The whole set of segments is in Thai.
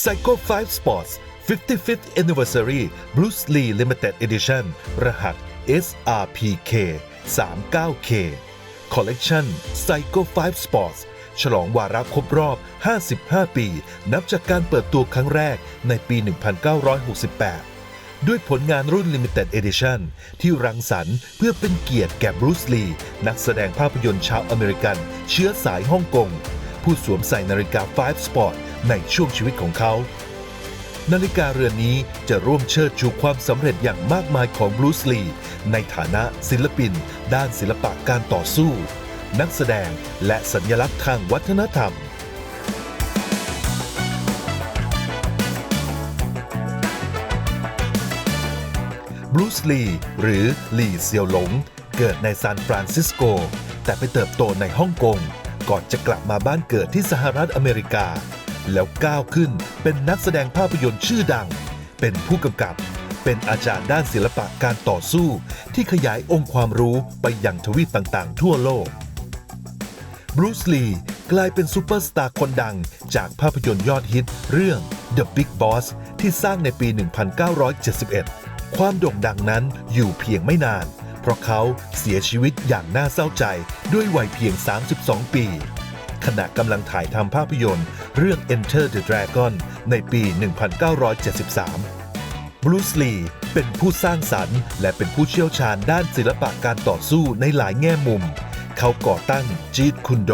Psycho 5 Sports 55th Anniversary Bruce Lee Limited Edition รหัส SRPK 39K Collection Psycho 5 Sports ฉลองวาระครบรอบ 55 ปี นับจากการเปิดตัวครั้งแรกในปี 1968 ด้วยผลงานรุ่น Limited Edition ที่รังสรรค์เพื่อเป็นเกียรติแก่บรูซลี นักแสดงภาพยนตร์ชาวอเมริกัน เชื้อสายฮ่องกง ผู้สวมใส่นาฬิกา 5 Sport ในช่วงชีวิตของเขา นาฬิกาเรือนนี้จะร่วมเชิดชูความสำเร็จอย่างมากมายของบรูซลี ในฐานะศิลปิน ด้านศิลปะการต่อสู้ นักแสดงและสัญลักษณ์ทางวัฒนธรรมบรูซลีหรือลีเซียวหลง เกิดในซานฟรานซิสโก แต่ไปเติบโตในฮ่องกง ก่อนจะกลับมาบ้านเกิดที่สหรัฐอเมริกา แล้วก้าวขึ้นเป็นนักแสดงภาพยนตร์ชื่อดัง เป็นผู้กำกับ เป็นอาจารย์ด้านศิลปะการต่อสู้ ที่ขยายองค์ความรู้ไปยังทวีปต่างๆ ทั่วโลก บรูซลีกลายเป็นซูเปอร์สตาร์คนดังจากภาพยนตร์ยอดฮิตเรื่อง The Big Boss ที่สร้างในปี 1971 ความโด่งดังนั้นอยู่เพียงไม่นาน เพราะเขาเสียชีวิตอย่างน่าเศร้าใจด้วยวัยเพียง 32 ปี ขณะกำลังถ่ายทำภาพยนตร์ เรื่อง Enter the Dragon ในปี 1973 บรูซลีเป็นผู้สร้างสรรค์ และเป็นผู้เชี่ยวชาญด้านศิลปะการต่อสู้ในหลายแง่มุม เขาก่อตั้งจีตคุนโด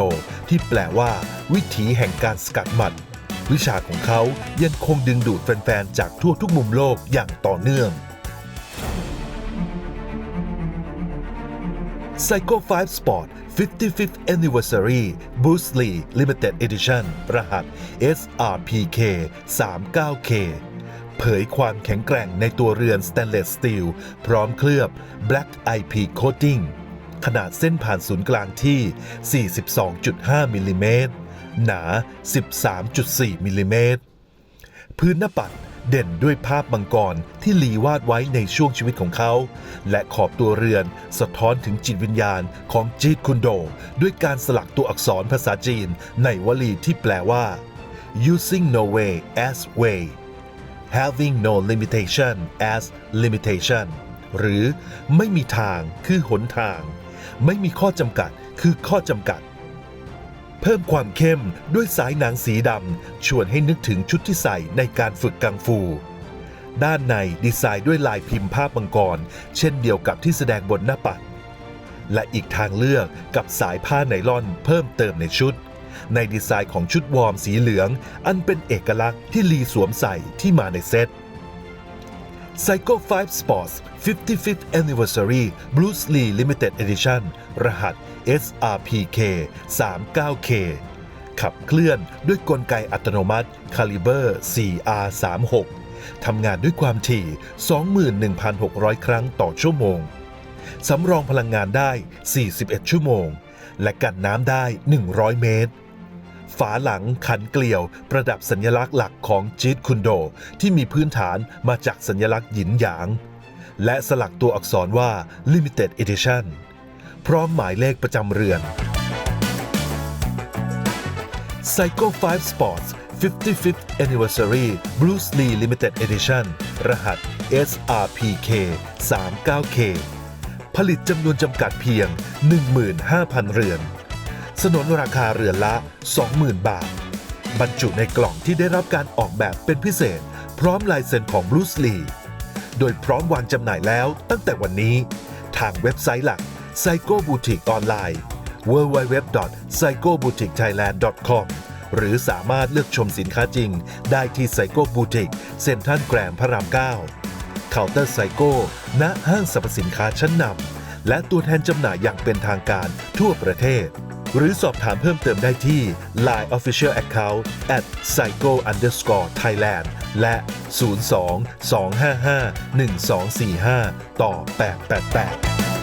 ที่แปลว่า วิถีแห่งการสกัดหมัด วิชาของเขายังคงดึงดูดแฟนๆ จากทั่วทุกมุมโลกอย่างต่อเนื่อง Psycho 5 Sport 55th Anniversary Bruce Lee Limited Edition รหัส SRPK 39K เผยความแข็งแกร่งในตัวเรือนสแตนเลสสตีลพร้อมเคลือบ Black IP Coating ขนาดเส้นผ่านศูนย์กลางที่ 42.5 มิลิเมตร หนา 13.4 มิลิเมตร พื้นหน้าปัด เด่นด้วยภาพมังกรที่ลีวาดไว้ในช่วงชีวิตของเขา และขอบตัวเรือนสะท้อนถึงจิตวิญญาณของจีตคุนโด ด้วยการสลักตัวอักษรภาษาจีนในวลีที่แปลว่า using no way as way having no limitation as limitation หรือไม่มีทางคือหนทาง ไม่มีข้อจำกัดคือข้อจำกัด เพิ่มความเข้มด้วยสายหนังสีดำชวนให้นึกถึงชุดที่ใส่ในการฝึกกังฟู ด้านในดีไซน์ด้วยลายพิมพ์ภาพมังกร เช่นเดียวกับที่แสดงบนหน้าปัด และอีกทางเลือกกับสายผ้าไนล่อนเพิ่มเติมในชุด ในดีไซน์ของชุดวอร์มสีเหลือง อันเป็นเอกลักษณ์ที่ลีสวมใส่ที่มาในเซต Psycho 5 Sports 55th Anniversary Bruce Lee Limited Edition รหัส SRPK 39K ขับเคลื่อนด้วยกลไกอัตโนมัติ Caliber 4R36 ทำงานด้วยความถี่ 21,600 ครั้งต่อชั่วโมง สำรองพลังงานได้ 41 ชั่วโมง และกันน้ำได้ 100 เมตร ฝาหลังขันเกลียว ประดับสัญลักษณ์หลักของจีตคุนโด ที่มีพื้นฐานมาจากสัญลักษณ์หยินหยาง และสลักตัวอักษรว่า Limited Edition พร้อมหมายเลขประจำเรือน Psycho 5 Sports 55th Anniversary Bruce Lee Limited Edition รหัส SRPK 39K ผลิตจำนวนจำกัดเพียง 15,000 เรือน สนนราคาเรือนละ 20,000 บาท บรรจุในกล่องที่ได้รับการออกแบบเป็นพิเศษ พร้อมลายเซ็นของบรูซลีโดยพร้อมวางจำหน่ายแล้วตั้งแต่วันนี้ ทางเว็บไซต์หลัก Psycho Boutique ออนไลน์ www.psychoboutiquethailand.com หรือสามารถเลือกชมสินค้าจริง ได้ที่ Psycho Boutique เซ็นทรัลแกรมพระราม 9 เคาน์เตอร์ไซโก้ณห้างสรรพสินค้าชั้นนำและตัวแทนจำหน่ายอย่างเป็นทางการทั่วประเทศ หรือสอบถามเพิ่มเติมได้ที่ Line Official Account at psycho underscore Thailand และ 02 255 1245 ต่อ 888